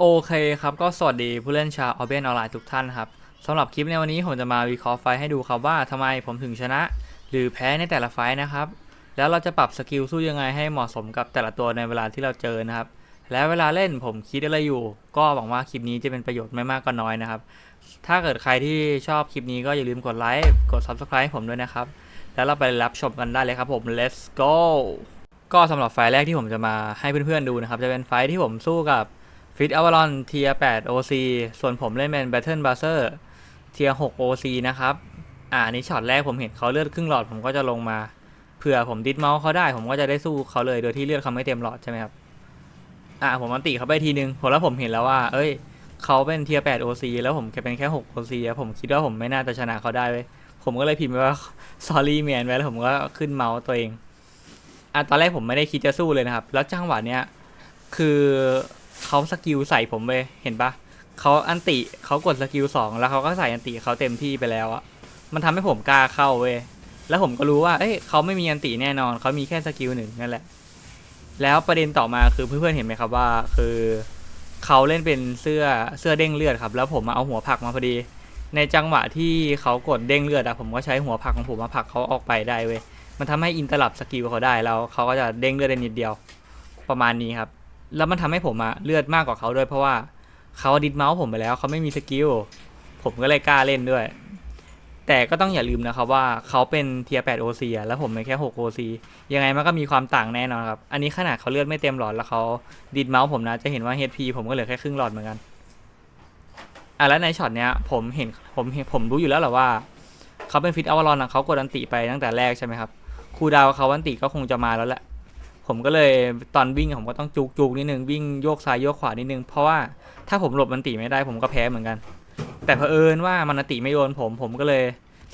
โอเคครับก็สวัสดีผู้เล่นชาวออเบนออนไลน์ทุกท่านครับสำหรับคลิปในวันนี้ผมจะมาวิเคราะห์ไฟให้ดูครับว่าทำไมผมถึงชนะ หรือแพ้ในแต่ละไฟนะครับ แล้วเราจะปรับสกิลสู้ยังไงให้เหมาะสมกับแต่ละตัวในเวลาที่เราเจอนะครับ และเวลาเล่นผมคิดอะไรอยู่ ก็หวังว่าคลิปนี้จะเป็นประโยชน์ไม่มากก็น้อยนะครับ ถ้าเกิดใครที่ชอบคลิปนี้ก็อย่าลืมกดไลค์กด Subscribe ให้ผมด้วยนะครับ แล้วเราไปรับชมกันได้เลยครับผม let's go ก็สำหรับไฟแรกที่ผมจะมาให้เพื่อนๆดูนะครับจะเป็นไฟที่ผมสู้กับ ฟิตอวารอนเทีย8 OC ส่วนผมเล่นเป็น Battle b u z z e r เทีย6 OC นะครับ อ่านี้ช็อตแรกผมเห็นเขาเลือดครึ่งหลอดผมก็จะลงมา เผื่อผมดิดเมาส์เขาได้ ผมก็จะได้สู้เขาเลยโดยที่เลือดเขาไม่เต็มหลอดใช่ไหมครับ อ่าผมมันติเขาไปทีนึงผมแล้วผมเห็นแล้วว่า เอ้ยเขาเป็นเทีย8 OC แล้วผมแค่เป็นแค่6 OC อะผมคิดว่าผมไม่น่าจะชนะเขาได้เว้ยผมก็เลยพิมพ์ว่า sorry man ไว้แล้วผมก็ขึ้นเมาส์ตัวเองอะตอนแรกผมไม่ได้คิดจะสู้เลยนะครับ แล้วจังหวะเนี้ยคือ เขาสกิลใส่ผมไปเห็นปะเขาอันติเขากดสกิลสองแล้วเขาก็ใส่อันติเขาเต็มที่ไปแล้วอะมันทำให้ผมกล้าเข้าเว้ยแล้วผมก็รู้ว่า เอ้ยเขาไม่มีอันติแน่นอนเขามีแค่สกิลหนึ่งนั่นแหละ แล้วประเด็นต่อมาคือเพื่อนๆเห็นไหมครับว่า คือเขาเล่นเป็นเสื้อเสื้อเด้งเลือดครับ แล้วผมมาเอาหัวผักมาพอดี ในจังหวะที่เขากดเด้งเลือดอะผมก็ใช้หัวผักของผมมาผลักเขาออกไปได้เว้ยมันทำให้อินเตอร์ลับสกิลเขาได้แล้วเขาก็จะเด้งเลือดได้นิดเดียวประมาณนี้ครับ แล้วมันทำให้ผมอะเลือดมากกว่าเขาด้วย เพราะว่าเขาดิดเมาส์ผมไปแล้วเขาไม่มีสกิลผมก็เลยกล้าเล่นด้วย แต่ก็ต้องอย่าลืมนะครับว่าเขาเป็นเทียร์8 OC อะแล้วผมเป็นแค่6 OC ยังไงมันก็มีความต่างแน่นอนครับ อันนี้ขนาดเขาเลือดไม่เต็มหลอดแล้วเขาดิดเมาส์ผมนะจะเห็นว่า HP ผมก็เหลือแค่ครึ่งหลอดเหมือนกันอะแล้วในช็อตเนี้ยผมเห็นผมเห็นผมรู้อยู่แล้วแหละว่าเขาเป็นฟิตอวารอนะเขากดอันติไปตั้งแต่แรกใช่ไหมครับครูดาวเขาอันติก็คงจะมาแล้วแหละ ผมก็เลยตอนวิ่งผมก็ต้องจุกจุกนิดนึงวิ่งโยกซ้ายโยกขวานิดนึงเพราะว่าถ้าผมหลบอันติไม่ได้ผมก็แพ้เหมือนกัน แต่เผอิญว่ามันติไม่โดนผมผมก็เลย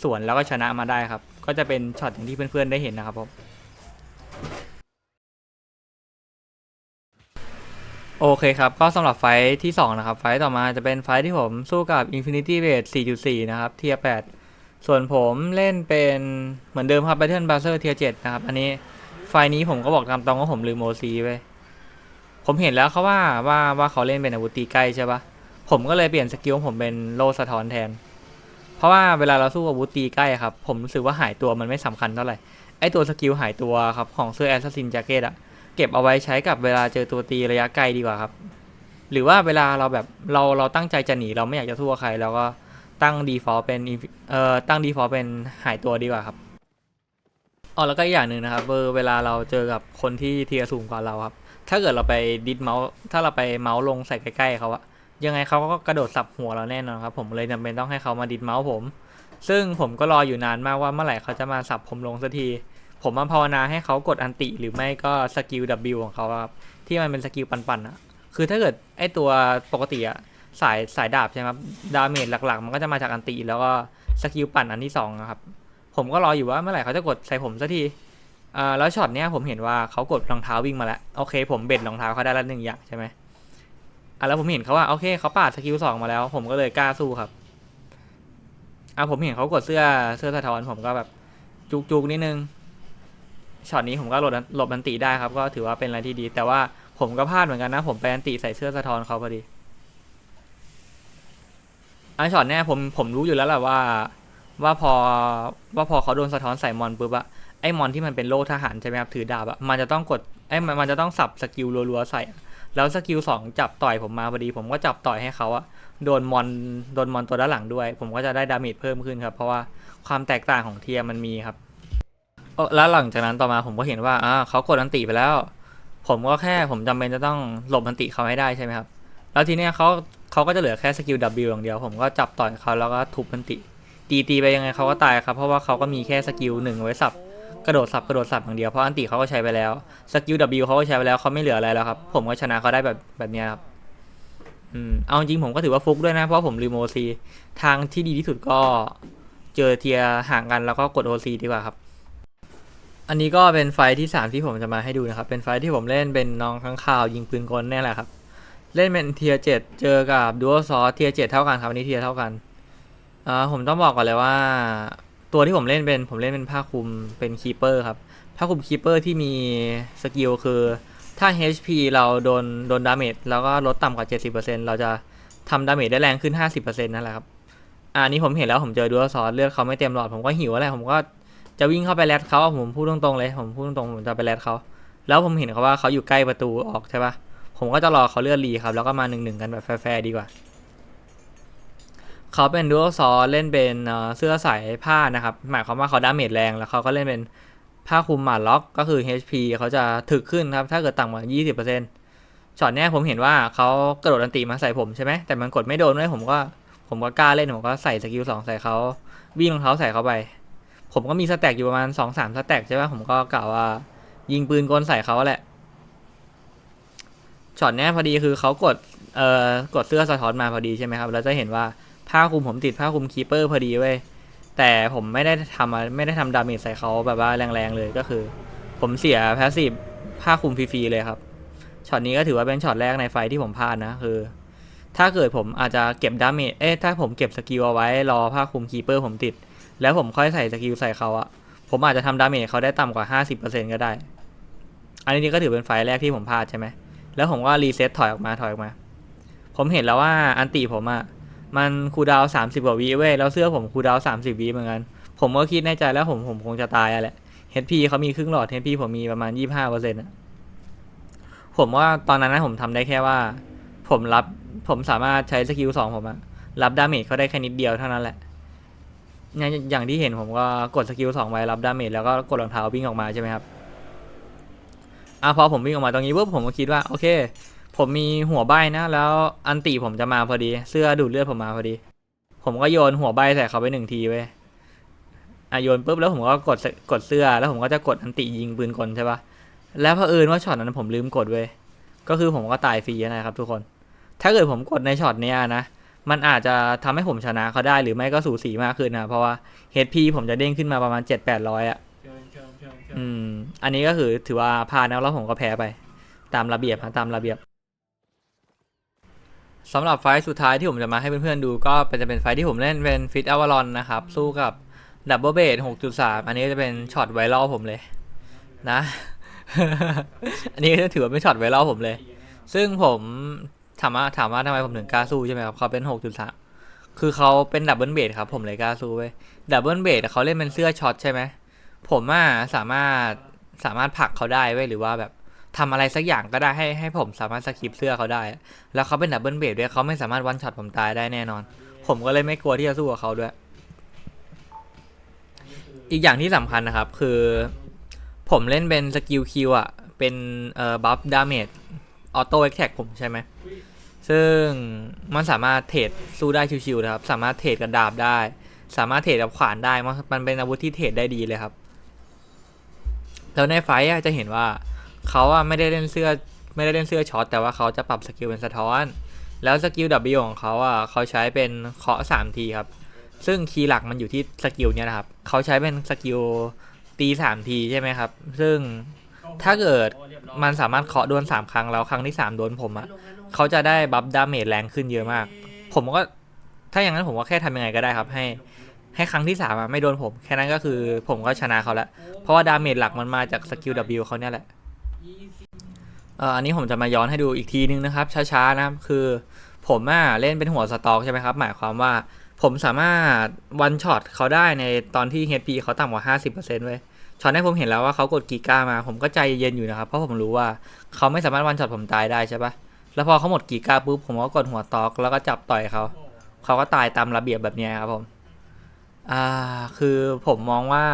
สวนแล้วก็ชนะมาได้ครับ ก็จะเป็นช็อตอย่างที่เพื่อนๆได้เห็นนะครับผมโอเคครับ ก็สำหรับไฟที่ 2 นะครับ ไฟต่อมาจะเป็นไฟที่ผมสู้กับ Infinity b a s e 4.4 นะครับ เทียร์8ส่วนผมเล่นเป็นเหมือนเดิมครับ Battle b u z z e r เทียร์7นะครับ อันนี้ ไฟล์นี้ผมก็บอกตามตรงว่าผมลืมโมซีไปผมเห็นแล้วเขาว่าว่าว่าเขาเล่นเป็นอาวุธตีใกล้ใช่ปะผมก็เลยเปลี่ยนสกิลของผมเป็นโลสะท้อนแทน เพราะว่าเวลาเราสู้อาวุธตีใกล้ครับ ผมรู้สึกว่าหายตัวมันไม่สำคัญเท่าไหร่ ไอตัวสกิลหายตัวครับของเสื้อแอสซัสซินแจ็คเก็ตอะเก็บเอาไว้ใช้กับเวลาเจอตัวตีระยะไกลดีกว่าครับ หรือว่าเวลาเราแบบเราเราตั้งใจจะหนีเราไม่อยากจะสู้กับใครเราก็ตั้ง default เป็นเอ่อตั้ง default เป็นหายตัวดีกว่าครับ อ๋อแล้วก็อีกอย่างหนึ่งนะครับเวอร์เวลาเราเจอกับคนที่เทียร์สูงกว่าเราครับ ถ้าเกิดเราไปดิดเมาส์ถ้าเราไปเมาส์ลงใส่ใกล้ๆเขาอะยังไงเขาก็กระโดดสับหัวเราแน่นอนครับ ผมเลยจำเป็นต้องให้เขามาดิดเมาส์ผม ซึ่งผมก็รออยู่นานมากว่าเมื่อไหร่เขาจะมาสับผมลงสักที ผมมาภาวนาให้เขากดอันติหรือไม่ก็สกิล W ของเขาครับที่มันเป็นสกิลปันๆอะคือถ้าเกิดไอตัวปกติอะสายสายดาบใช่ไหมครับดาเมจหลักๆ มันก็จะมาจากอันติแล้วก็สกิลปั่นอันที่สองอะครับ ผมก็รออยู่ว่าเมื่อไหร่เขาจะกดใส่ผมสักทีอ่าแล้วช็อตเนี้ยผมเห็นว่าเขากดรองเท้าวิ่งมาแล้วโอเค ผมเบ็ดรองเท้าเขาได้ละหนึ่งอย่างใช่ไหมอะแล้วผมเห็นเขาว่าโอเคเขาปาดสกิลสองมาแล้ว ผมก็เลยกล้าสู้ครับอะผมเห็นเขากดเสื้อเสื้อสะท้อนผมก็แบบจุกจุกนิดนึงช็อตนี้ผมก็หลบหลบอันติได้ครับ ก็ถือว่าเป็นอะไรที่ดี แต่ว่าผมก็พลาดเหมือนกันนะ ผมไปอันติใส่เสื้อสะท้อนเขาพอดีอันช็อตเนี้ยผมผมรู้อยู่แล้วแหละว่า ว่าพอว่าพอเขาโดนสะท้อนใส่มอนปุ๊บอะไอ้มอนที่มันเป็นโล่ทหารใช่ไหมครับถือดาบอะมันจะต้องกดไอ้มันมันจะต้องสับสกิลรัวๆใส่ แล้วสกิลสองจับต่อยผมมาพอดี ผมก็จับต่อยให้เขาอะโดนมอนโดนมอนตัวด้านหลังด้วย ผมก็จะได้ดาเมจเพิ่มขึ้นครับ เพราะว่าความแตกต่างของเทียมันมีครับแล้วหลังจากนั้นต่อมาผมก็เห็นว่าอ่าเขากดอันติไปแล้ว ผมก็แค่ผมจำเป็นจะต้องหลบอันติเขาให้ได้ใช่ไหมครับแล้วทีเนี้ยเขาเขาก็จะเหลือแค่สกิล W อย่างเดียว ผมก็จับต่อยเขาแล้วก็ทุบอันติ ตีตีไปยังไงเขาก็ตายครับ เพราะว่าเขาก็มีแค่สกิลหนึ่งไว้สับกระโดดสับกระโดดสับอย่างเดียวเพราะอันติเขาก็ใช้ไปแล้วสกิล W เขาก็ใช้ไปแล้วเขาไม่เหลืออะไรแล้วครับ ผมก็ชนะเขาได้แบบแบบนี้ครับอืมเอาจริงผมก็ถือว่าฟุกด้วยนะเพราะผมลืมโอซีทางที่ดีที่สุดก็เจอเทียห่างกันแล้วก็กดโอซีดีกว่าครับ อันนี้ก็เป็นไฟที่สามที่ผมจะมาให้ดูนะครับ เป็นไฟที่ผมเล่นเป็นน้องข้างข่าวยิงปืนกลนี่แหละครับ เล่นเป็นเทียเจ็ดเจอกับดูอัลซอเทียเจ็ดเท่ากันครับอันนี้เทียเท่ากัน อ่าผมต้องบอกก่อนเลยว่า ตัวที่ผมเล่นเป็นผมเล่นเป็นผ้าคลุมเป็นคีเปอร์ครับผ้าคลุมคีเปอร์ที่มีสกิลคือถ้า HP เราโดนโดนดาเมจแล้วก็ลดต่ำกว่า 70%เราจะทำดาเมจได้แรงขึ้น 50%นั่นแหละครับอะอันนี้ผมเห็นแล้วผมเจอดูซอสเลือดเขาไม่เต็มหลอดผมก็หิวอะไรผมก็จะวิ่งเข้าไปแรดเขาผมพูดตรงๆเลย ผมพูดตรงๆผมจะไปแรดเขาแล้วผมเห็นเขาว่าเขาอยู่ใกล้ประตูออกใช่ปะผมก็จะรอเขาเลือดรีครับแล้วก็มาหนึ่งๆกันแบบแฟร์ๆดีกว่า เขาเป็นดูซอเล่นเป็นเสื้อสายผ้านะครับ หมายความว่าเขาดาเมจแรงแล้วเขาก็เล่นเป็นผ้าคลุมหมาดล็อกก็คือ HP เขาจะถึกขึ้นครับ ถ้าเกิดต่ำกว่า 20%ช็อตเนี้ยผมเห็นว่าเขากระโดดอันติมาใส่ผมใช่ไหมแต่มันกดไม่โดนด้วยผมก็ผมก็กล้าเล่นผมก็ใส่สกิลสองใส่เขาวิ่งรองเท้าใส่เขาไป ผมก็มีสแต็กอยู่ประมาณสองสามสแต็กใช่ไหมผมก็กล่าวว่า ยิงปืนกลใส่เขาแหละช็อตเนี้ยพอดีคือเขากดเอ่อกดเสื้อสะท้อนมาพอดีใช่ไหมครับแล้วจะเห็นว่า ผ้าคลุมผมติดผ้าคลุมคีเปอร์พอดีเว้ยแต่ผมไม่ได้ทำไม่ได้ทำดาเมจใส่เขาแบบว่าแรงๆเลยก็คือ ผมเสียแพสซีฟผ้าคลุมฟรีๆเลยครับช็อตนี้ก็ถือว่าเป็นช็อตแรกในไฟที่ผมพลาดนะคือ ถ้าเกิดผมอาจจะเก็บดาเมจเอ๊ะถ้าผมเก็บสกิลเอาไว้รอผ้าคลุมคีเปอร์ผมติด แล้วผมค่อยใส่สกิลใส่เขาอะผมอาจจะทำดาเมจเขาได้ต่ำกว่า 50%ก็ได้ อันนี้ก็ถือเป็นไฟแรกที่ผมพลาดใช่ไหมแล้วผมก็รีเซ็ตถอยออกมาถอยออกมา ผมเห็นแล้วว่าอันติผมอะ มันคูดาวน์30กว่าวิเว้ยแล้วเสื้อผมคูดาวน์30วิเหมือนกัน ผมก็คิดในใจแล้วผมผมคงจะตายอะแหละ HP เขามีครึ่งหลอด HP ผมมีประมาณ25%อร์เซ็นต์ผมว่าตอนนั้นนะผมทำได้แค่ว่า ผมรับผมสามารถใช้สกิลสองผมอะรับดาเมจเขาได้แค่นิดเดียวเท่านั้นแหละเนี่ยอย่างที่เห็นผมก็กดสกิลสองไว้รับดาเมจแล้วก็กดรองเท้าวิ่งออกมาใช่ไหมครับอะพอผมวิ่งออกมาตรงนี้ปุ๊บผมก็คิดว่าโอเค ผมมีหัวใบนะแล้วอันติผมจะมาพอดี เสื้อดูดเลือดผมมาพอดี ผมก็โยนหัวใบใส่เขาไปหนึ่งทีเว้ยอะโยนปุ๊บแล้วผมก็กดเสกดเสื้อแล้วผมก็จะกดอันติยิงปืนกลใช่ปะแล้วเผอิญว่าช็อตนั้นผมลืมกดเว้ยก็คือผมก็ตายฟรีนะครับทุกคน ถ้าเกิดผมกดในช็อตเนี้ยนะมันอาจจะทำให้ผมชนะเขาได้หรือไม่ก็สูสีมากขึ้นนะเพราะว่า HP ผมจะเด้งขึ้นมาประมาณ7 8 0 0อะเชิญเชิญเชิญเชิญอืม อันนี้ก็คือถือว่าพลาดนะแล้วผมก็แพ้ไป ตามระเบียบนะตามระเบียบ สำหรับไฟสุดท้ายที่ผมจะมาให้เพื่อนๆดูก็เป็นจะเป็นไฟที่ผมเล่นเป็นฟิตอวารอนนะครับ สู้กับดับเบิลเบด6.3อันนี้จะเป็นช็อตไวรัลผมเลยนะ อันนี้ถือว่าเป็นช็อตไวรัลผมเลย ซึ่งผมถามว่าถามว่าทำไมผมถึงกล้าสู้ใช่ไหมครับเขาเป็นหกจุดสามคือเขาเป็นดับเบิลเบดครับ ผมเลยกล้าสู้เว้ยดับเบิลเบดเขาเล่นเป็นเสื้อช็อตใช่ไหมผมอะสามารถสามารถผลักเขาได้เว้ยหรือว่าแบบ ทำอะไรสักอย่างก็ได้ให้ให้ผมสามารถสกิปเสื้อเขาได้ แล้วเขาเป็นดับเบิลเบดด้วยเขาไม่สามารถวันช็อตผมตายได้แน่นอน ผมก็เลยไม่กลัวที่จะสู้กับเขาด้วย อีกอย่างที่สำคัญนะครับ คือ ผมเล่นเป็นสกิลคิวอะ เป็นเอ่อบัฟดาเมจออโต้เอ็กแท็กผมใช่ไหม ซึ่งมันสามารถเทรดสู้ได้ชิวๆนะครับ สามารถเทรดกับดาบได้ สามารถเทรดกับขวานได้ มันเป็นอาวุธที่เทรดได้ดีเลยครับ แล้วในไฟจะเห็นว่า เขาอะไม่ได้เล่นเสื้อไม่ได้เล่นเสื้อช็อตแต่ว่าเขาจะปรับสกิลเป็นสะท้อน แล้วสกิล W ของเขาอะเขาใช้เป็นเคาะสามทีครับ ซึ่งคีย์หลักมันอยู่ที่สกิลเนี้ยนะครับ เขาใช้เป็นสกิลตีสามทีใช่ไหมครับ ซึ่งถ้าเกิดมันสามารถเคาะโดนสามครั้งแล้วครั้งที่สามโดนผมอะเขาจะได้บัฟดาเมจแรงขึ้นเยอะมาก ผมก็ถ้าอย่างนั้นผมก็แค่ทำยังไงก็ได้ครับ ให้ให้ครั้งที่สามอะไม่โดนผม แค่นั้นก็คือผมก็ชนะเขาแล้ว เพราะว่าดาเมจหลักมันมาจากสกิล W เขาเนี่ยแหละ อันนี้ผมจะมาย้อนให้ดูอีกทีนึงนะครับ ช้าๆนะครับคือผมอะเล่นเป็นหัวสตอกใช่ไหมครับ หมายความว่าผมสามารถวันช็อตเขาได้ในตอนที่ HP เขาต่ำกว่า 50%เว้ยช็อตนี้ผมเห็นแล้วว่าเขากดกีก้ามา ผมก็ใจเย็นอยู่นะครับ เพราะผมรู้ว่าเขาไม่สามารถวันช็อตผมตายได้ใช่ปะแล้วพอเขาหมดกีก้าปุ๊บผมก็กดหัวตอกแล้วก็จับต่อยเขา เขาก็ตายตามระเบียบแบบนี้ครับผม อ่า คือผมมองว่า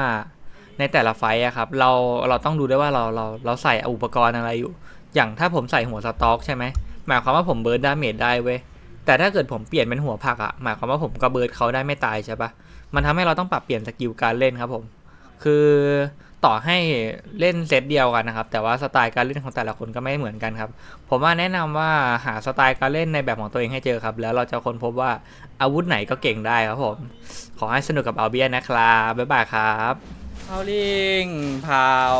ในแต่ละไฟต์อะครับเราเราต้องดูได้ว่าเราเราเราใส่อุปกรณ์อะไรอยู่ อย่างถ้าผมใส่หัวสต็อกใช่ไหมหมายความว่าผมเบิร์ดดาเมจได้เว้ยแต่ถ้าเกิดผมเปลี่ยนเป็นหัวผักอะหมายความว่าผมก็เบิร์ดเขาได้ไม่ตายใช่ปะมันทำให้เราต้องปรับเปลี่ยนสกิลการเล่นครับผม คือต่อให้เล่นเซตเดียวกันนะครับ แต่ว่าสไตล์การเล่นของแต่ละคนก็ไม่เหมือนกันครับ ผมว่าแนะนำว่าหาสไตล์การเล่นในแบบของตัวเองให้เจอครับ แล้วเราจะค้นพบว่าอาวุธไหนก็เก่งได้ครับผม ขอให้สนุกกับเอาเบียนนะครับ บ๊ายบายครับ เขาลิงพาว